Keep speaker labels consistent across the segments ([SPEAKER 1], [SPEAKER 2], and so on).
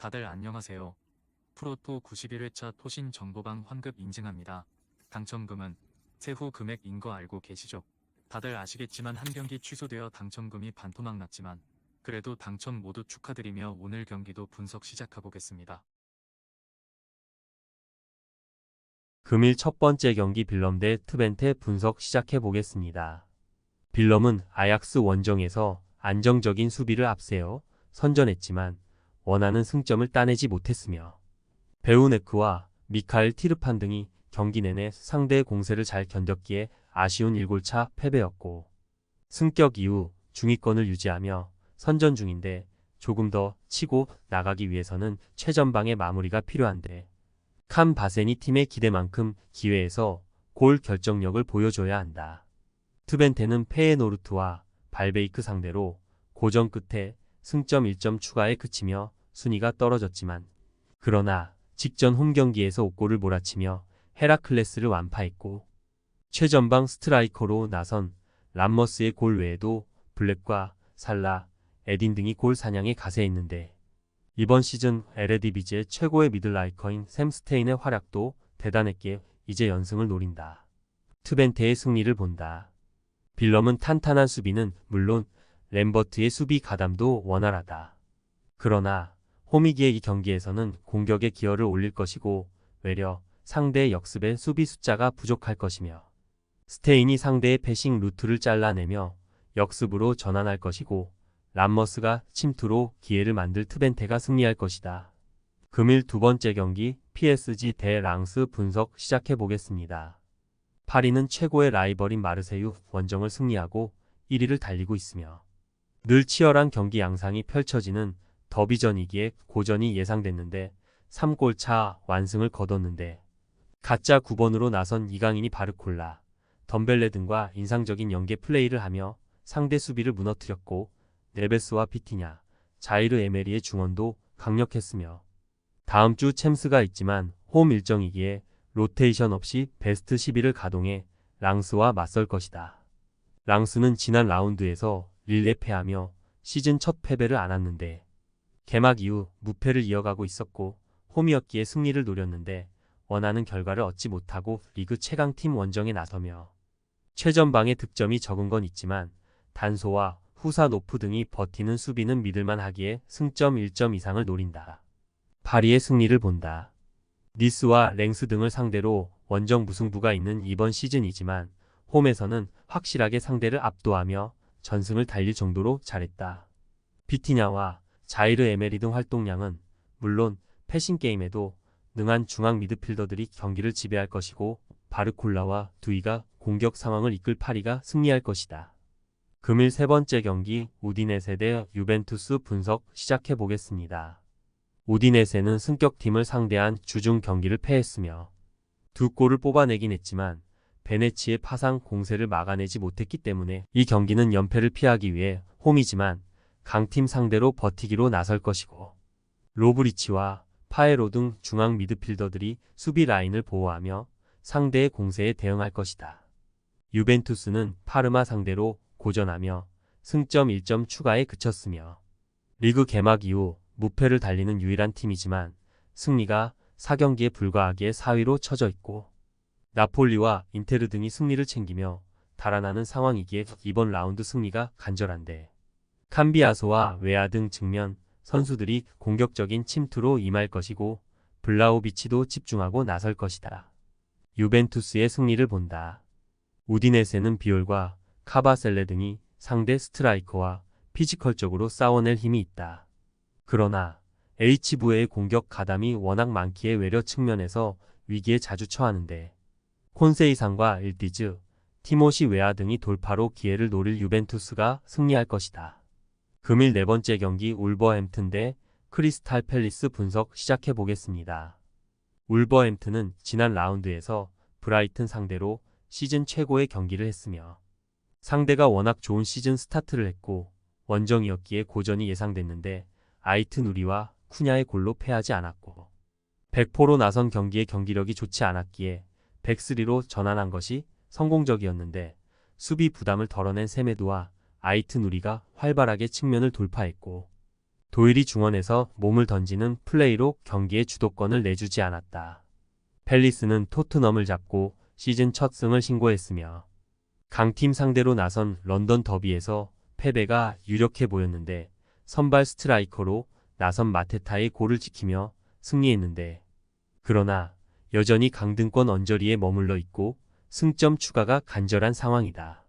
[SPEAKER 1] 다들 안녕하세요. 프로토 91회차 토신 정보방 환급 인증합니다. 당첨금은 세후 금액인 거 알고 계시죠? 다들 아시겠지만 한 경기 취소되어 당첨금이 반토막 났지만 그래도 당첨 모두 축하드리며 오늘 경기도 분석 시작해보겠습니다.
[SPEAKER 2] 금일 첫 번째 경기 빌럼 대 트벤테 분석 시작해 보겠습니다. 빌럼은 아약스 원정에서 안정적인 수비를 앞세워 선전했지만 원하는 승점을 따내지 못했으며 베우네크와 미카엘 티르판 등이 경기 내내 상대의 공세를 잘 견뎠기에 아쉬운 1골차 패배였고 승격 이후 중위권을 유지하며 선전 중인데 조금 더 치고 나가기 위해서는 최전방의 마무리가 필요한데 칸 바세니 팀의 기대만큼 기회에서 골 결정력을 보여줘야 한다. 트벤테는 페에노르트와 발베이크 상대로 고전 끝에 승점 1점 추가에 그치며 순위가 떨어졌지만 그러나 직전 홈 경기에서 5골을 몰아치며 헤라클레스를 완파했고 최전방 스트라이커로 나선 람머스의 골 외에도 블랙과 살라, 에딘 등이 골 사냥에 가세했는데 이번 시즌 에레디비지의 최고의 미들라이커인 샘 스테인의 활약도 대단했기에 이제 연승을 노린다. 트벤테의 승리를 본다. 빌럼은 탄탄한 수비는 물론 램버트의 수비 가담도 원활하다. 그러나 호미기의 이 경기에서는 공격의 기여를 올릴 것이고 외려 상대의 역습의 수비 숫자가 부족할 것이며 스테인이 상대의 패싱 루트를 잘라내며 역습으로 전환할 것이고 람머스가 침투로 기회를 만들 트벤테가 승리할 것이다. 금일 두 번째 경기 PSG 대 랑스 분석 시작해 보겠습니다. 파리는 최고의 라이벌인 마르세유 원정을 승리하고 1위를 달리고 있으며 늘 치열한 경기 양상이 펼쳐지는 더비전이기에 고전이 예상됐는데 3골 차 완승을 거뒀는데 가짜 9번으로 나선 이강인이 바르콜라, 덤벨레 등과 인상적인 연계 플레이를 하며 상대 수비를 무너뜨렸고 네베스와 피티냐, 자이르 에메리의 중원도 강력했으며 다음 주 챔스가 있지만 홈 일정이기에 로테이션 없이 베스트 11을 가동해 랑스와 맞설 것이다. 랑스는 지난 라운드에서 릴레 패하며 시즌 첫 패배를 안았는데 개막 이후 무패를 이어가고 있었고 홈이었기에 승리를 노렸는데 원하는 결과를 얻지 못하고 리그 최강팀 원정에 나서며 최전방의 득점이 적은 건 있지만 단소와 후사 노프 등이 버티는 수비는 믿을만 하기에 승점 1점 이상을 노린다. 파리의 승리를 본다. 니스와 랭스 등을 상대로 원정 무승부가 있는 이번 시즌이지만 홈에서는 확실하게 상대를 압도하며 전승을 달릴 정도로 잘했다. 비티냐와 자이르 에메리 등 활동량은 물론 패싱 게임에도 능한 중앙 미드필더들이 경기를 지배할 것이고 바르콜라와 두이가 공격 상황을 이끌 파리가 승리할 것이다. 금일 세 번째 경기 우디네세 대 유벤투스 분석 시작해 보겠습니다. 우디네세는 승격팀을 상대한 주중 경기를 패했으며 두 골을 뽑아내긴 했지만 베네치의 파상 공세를 막아내지 못했기 때문에 이 경기는 연패를 피하기 위해 홈이지만 강팀 상대로 버티기로 나설 것이고 로브리치와 파에로 등 중앙 미드필더들이 수비 라인을 보호하며 상대의 공세에 대응할 것이다. 유벤투스는 파르마 상대로 고전하며 승점 1점 추가에 그쳤으며 리그 개막 이후 무패를 달리는 유일한 팀이지만 승리가 4경기에 불과하기에 4위로 처져 있고 나폴리와 인테르 등이 승리를 챙기며 달아나는 상황이기에 이번 라운드 승리가 간절한데 캄비아소와 웨아 등 측면 선수들이 공격적인 침투로 임할 것이고 블라우비치도 집중하고 나설 것이다. 유벤투스의 승리를 본다. 우디네세는 비올과 카바셀레 등이 상대 스트라이커와 피지컬적으로 싸워낼 힘이 있다. 그러나 H부의 공격 가담이 워낙 많기에 외려 측면에서 위기에 자주 처하는데 콘세이상과 일디즈, 티모시 웨아 등이 돌파로 기회를 노릴 유벤투스가 승리할 것이다. 금일 네 번째 경기 울버햄튼 대 크리스탈 팰리스 분석 시작해 보겠습니다. 울버햄튼은 지난 라운드에서 브라이튼 상대로 시즌 최고의 경기를 했으며 상대가 워낙 좋은 시즌 스타트를 했고 원정이었기에 고전이 예상됐는데 아이트 누리와 쿠냐의 골로 패하지 않았고 백포로 나선 경기의 경기력이 좋지 않았기에 백스리로 전환한 것이 성공적이었는데 수비 부담을 덜어낸 세메드와 아이트 누리가 활발하게 측면을 돌파했고 도일이 중원에서 몸을 던지는 플레이로 경기의 주도권을 내주지 않았다. 펠리스는 토트넘을 잡고 시즌 첫 승을 신고했으며 강팀 상대로 나선 런던 더비에서 패배가 유력해 보였는데 선발 스트라이커로 나선 마테타의 골을 지키며 승리했는데 그러나 여전히 강등권 언저리에 머물러 있고 승점 추가가 간절한 상황이다.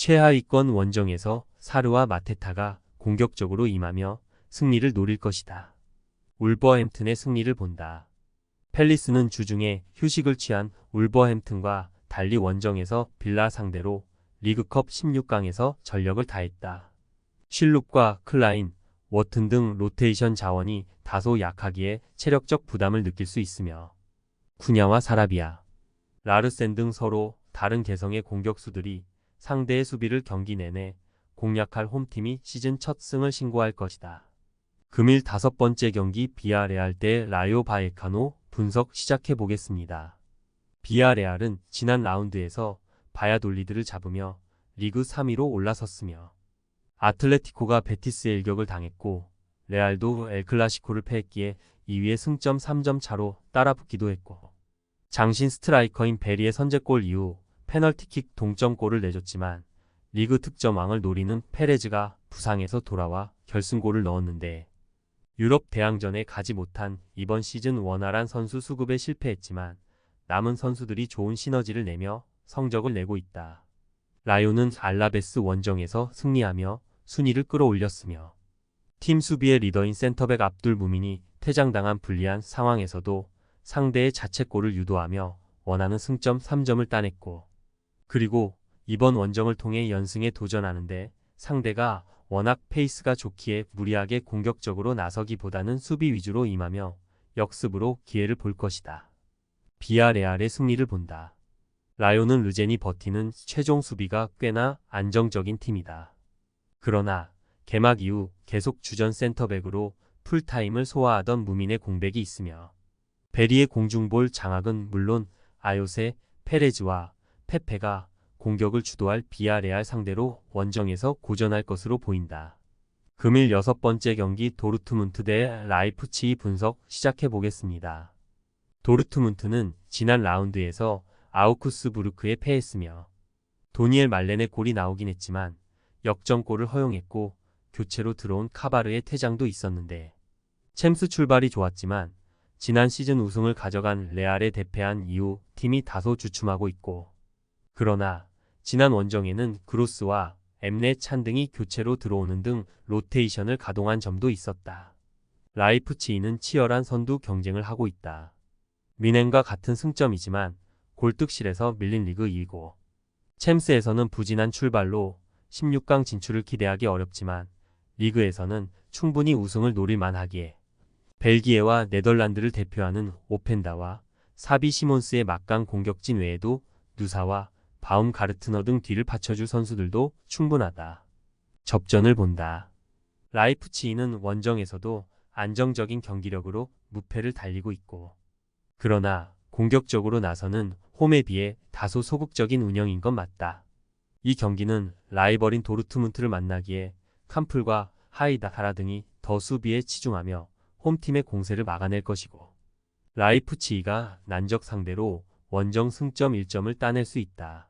[SPEAKER 2] 최하위권 원정에서 사르와 마테타가 공격적으로 임하며 승리를 노릴 것이다. 울버햄튼의 승리를 본다. 펠리스는 주중에 휴식을 취한 울버햄튼과 달리 원정에서 빌라 상대로 리그컵 16강에서 전력을 다했다. 실룩과 클라인, 워튼 등 로테이션 자원이 다소 약하기에 체력적 부담을 느낄 수 있으며 쿠냐와 사라비아, 라르센 등 서로 다른 개성의 공격수들이 상대의 수비를 경기 내내 공략할 홈팀이 시즌 첫 승을 신고할 것이다. 금일 다섯 번째 경기 비아레알 대 라요 바에카노 분석 시작해 보겠습니다. 비아레알은 지난 라운드에서 바야돌리드를 잡으며 리그 3위로 올라섰으며 아틀레티코가 베티스의 일격을 당했고 레알도 엘클라시코를 패했기에 2위의 승점 3점 차로 따라붙기도 했고 장신 스트라이커인 베리의 선제골 이후 페널티킥 동점골을 내줬지만 리그 득점왕을 노리는 페레즈가 부상에서 돌아와 결승골을 넣었는데 유럽 대항전에 가지 못한 이번 시즌 원활한 선수 수급에 실패했지만 남은 선수들이 좋은 시너지를 내며 성적을 내고 있다. 라요는 알라베스 원정에서 승리하며 순위를 끌어올렸으며 팀 수비의 리더인 센터백 압둘 무민이 퇴장당한 불리한 상황에서도 상대의 자책골을 유도하며 원하는 승점 3점을 따냈고 그리고 이번 원정을 통해 연승에 도전하는데 상대가 워낙 페이스가 좋기에 무리하게 공격적으로 나서기보다는 수비 위주로 임하며 역습으로 기회를 볼 것이다. 비아레알의 승리를 본다. 라요는 르젠이 버티는 최종 수비가 꽤나 안정적인 팀이다. 그러나 개막 이후 계속 주전 센터백으로 풀타임을 소화하던 무민의 공백이 있으며 베리의 공중볼 장악은 물론 아요세, 페레즈와 페페가 공격을 주도할 비아레알 상대로 원정에서 고전할 것으로 보인다. 금일 여섯 번째 경기 도르트문트 대 라이프치히 분석 시작해 보겠습니다. 도르트문트는 지난 라운드에서 아우쿠스부르크에 패했으며 도니엘 말렌의 골이 나오긴 했지만 역전골을 허용했고 교체로 들어온 카바르의 퇴장도 있었는데 챔스 출발이 좋았지만 지난 시즌 우승을 가져간 레알에 대패한 이후 팀이 다소 주춤하고 있고 그러나 지난 원정에는 그로스와 엠네 찬 등이 교체로 들어오는 등 로테이션을 가동한 점도 있었다. 라이프치히는 치열한 선두 경쟁을 하고 있다. 미넨과 같은 승점이지만 골득실에서 밀린 리그 2고 챔스에서는 부진한 출발로 16강 진출을 기대하기 어렵지만 리그에서는 충분히 우승을 노릴 만하기에 벨기에와 네덜란드를 대표하는 오펜다와 사비 시몬스의 막강 공격진 외에도 누사와 바움 가르트너 등 뒤를 받쳐줄 선수들도 충분하다. 접전을 본다. 라이프치히는 원정에서도 안정적인 경기력으로 무패를 달리고 있고 그러나 공격적으로 나서는 홈에 비해 다소 소극적인 운영인 건 맞다. 이 경기는 라이벌인 도르트문트를 만나기에 캄플과 하이다하라 등이 더 수비에 치중하며 홈팀의 공세를 막아낼 것이고 라이프치히가 난적 상대로 원정 승점 1점을 따낼 수 있다.